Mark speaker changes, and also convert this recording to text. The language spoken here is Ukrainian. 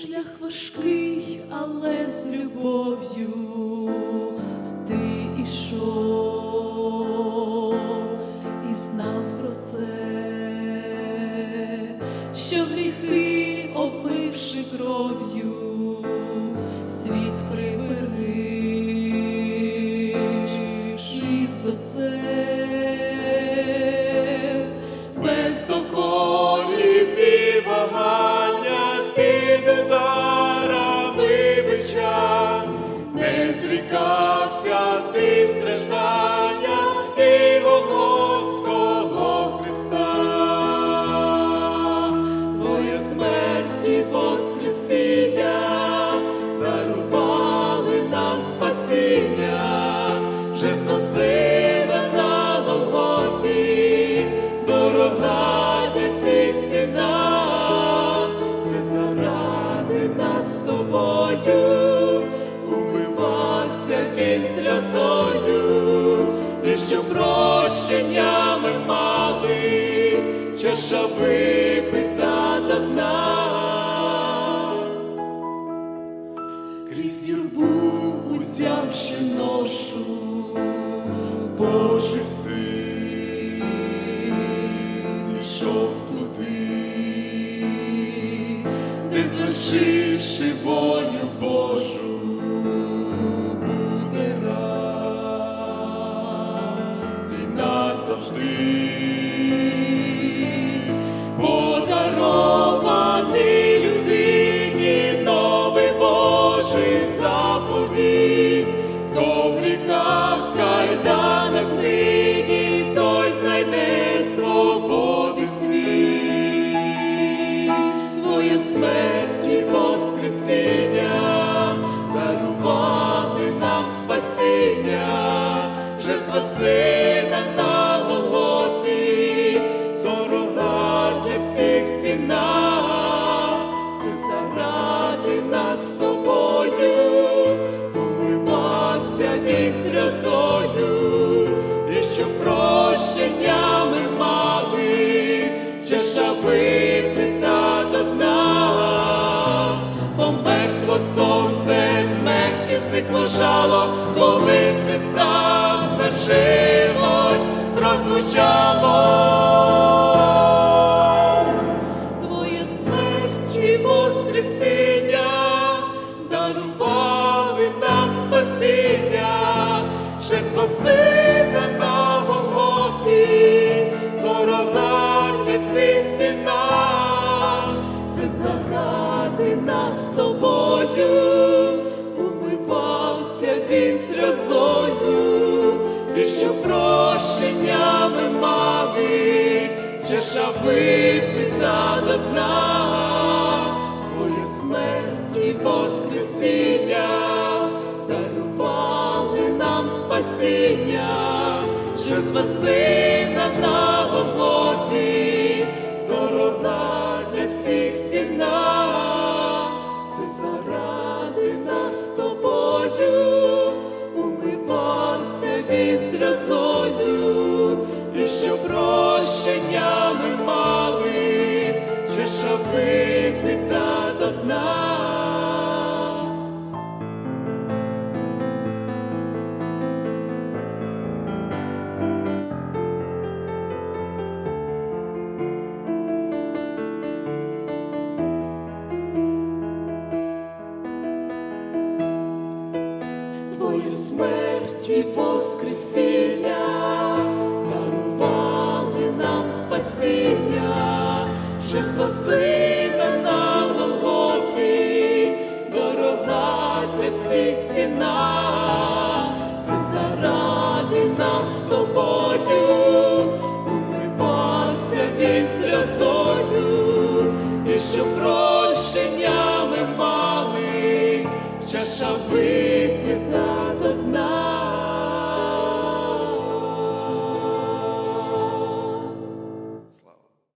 Speaker 1: шлях важкий, але з любов'ю ти ішов всіх ціна, це заради нас тобою, умивався він сльозою, і що прощення ми мали, чаша випита до дна. Крізь юрбу узявши ношу, Божий син де звершивши волю Божу, жертва сина на Голгофі, дорога для всіх ціна, це заради нас тобою, зникло коли з Христа звершилось, прозвучало. Твоя смерть і воскресіння дарували нам спасіння, жертва сина на Голгофі, дорога для всіх прощення ми мали, чаша випита до дна, твоя смерть і воскресіння дарували нам спасіння, жертва сина на Голгофі, випита до дна. Твоя смерть і воскресіння дарували нам спасіння, жертва сина з тобою, умивався він сльозою, і що прощення ми мали, чаша ви